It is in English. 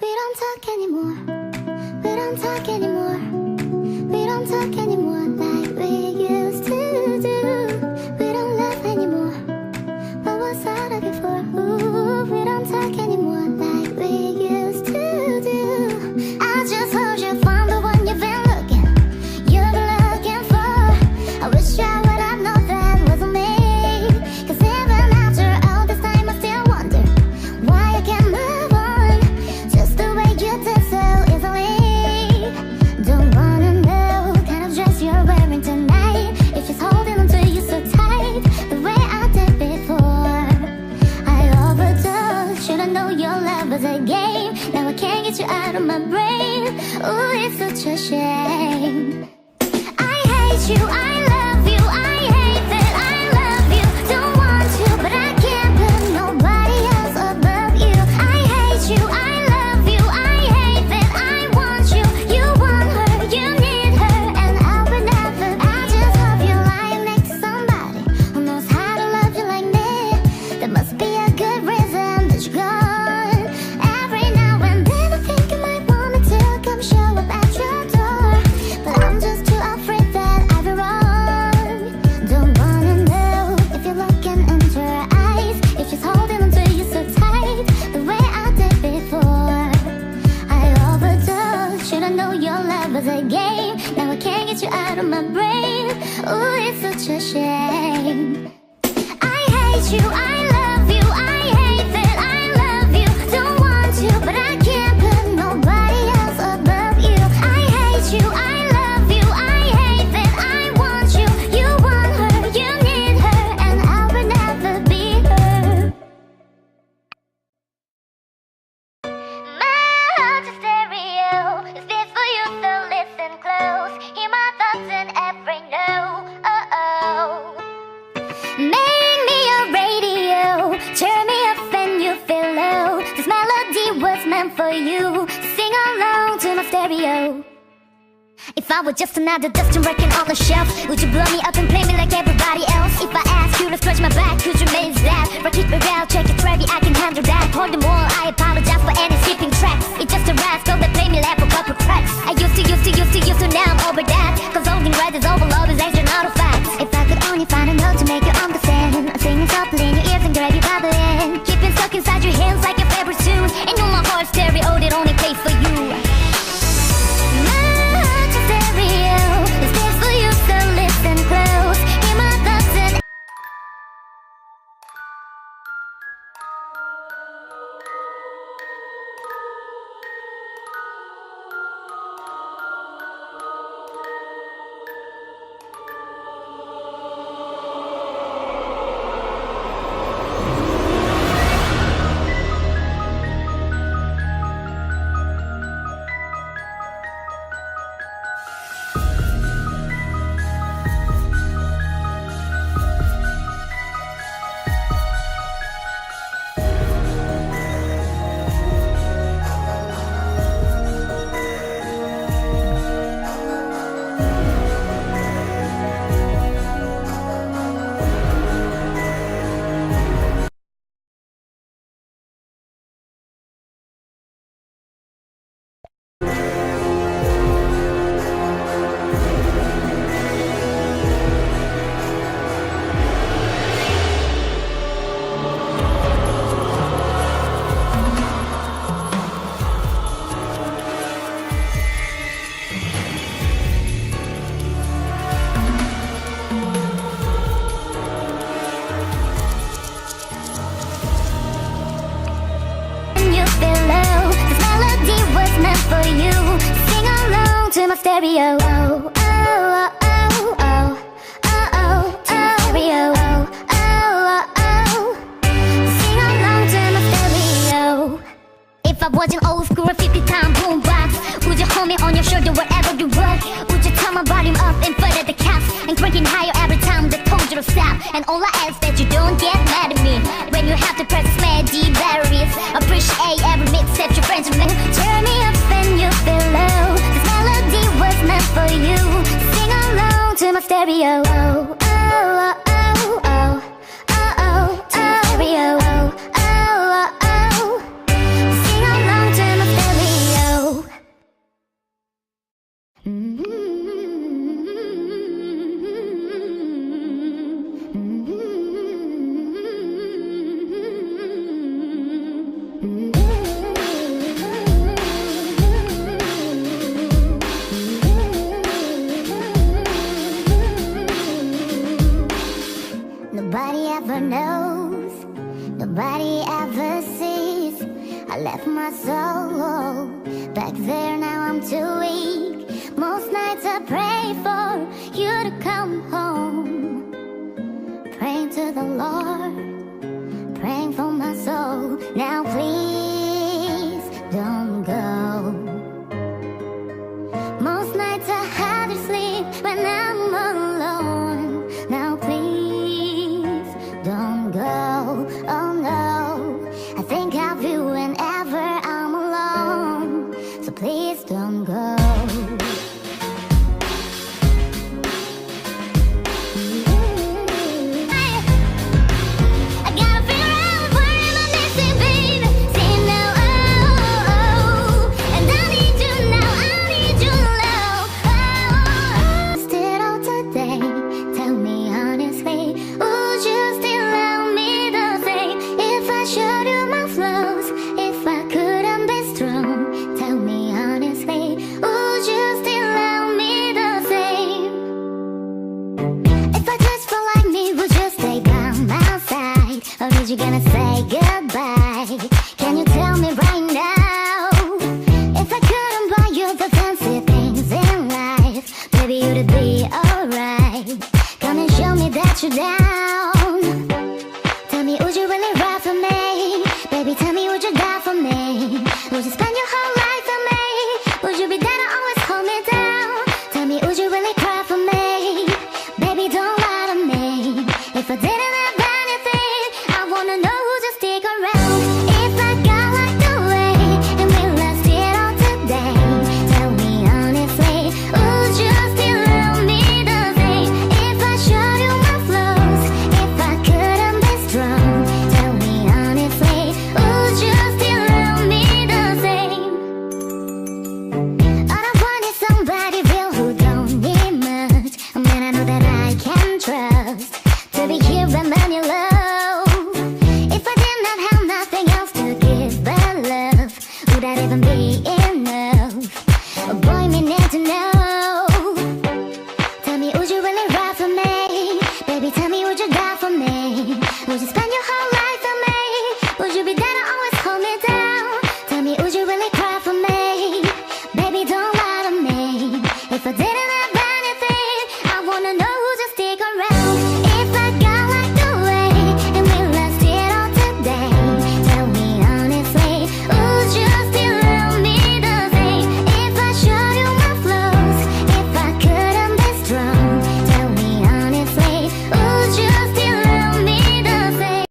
We don't talk anymore. We don't talk anymore. We don't talk anymore. my brain. Oh, it's such a shame. your love was a game. Now I can't get you out of my brain. Ooh, it's such a shame. I hate you. I If I were just another dustin' wrecking on the shelf Would you blow me up and play me like everybody else? If I ask you to scratch my back, could you manage that? Rock it, barrel, check it, Trevi, I can handle that Hold them all, I apologize stereo. Oh, oh, oh, oh, oh, oh, oh oh. stereo. Oh, oh, oh, oh. Sing along to my stereo. If I was an old school 50 time boombox, would you hold me on your shoulder wherever you walk? Would you turn my volume up in front of the cops and cranking higher every time the told you to stop? And all I ask that you don't get mad at me when you have to press the Smaddy Barry. stereo. Oh. left my soul back there, now I'm too weak. Most nights I pray for you to come home. Praying to the Lord, praying for my soul. Now please don't go. Most nights I hardly sleep when I'm alone. Now please don't go. Oh no. Tell me that you're down Tell me, would you really ride for me? Baby, tell me, would you die for me? Would you spend your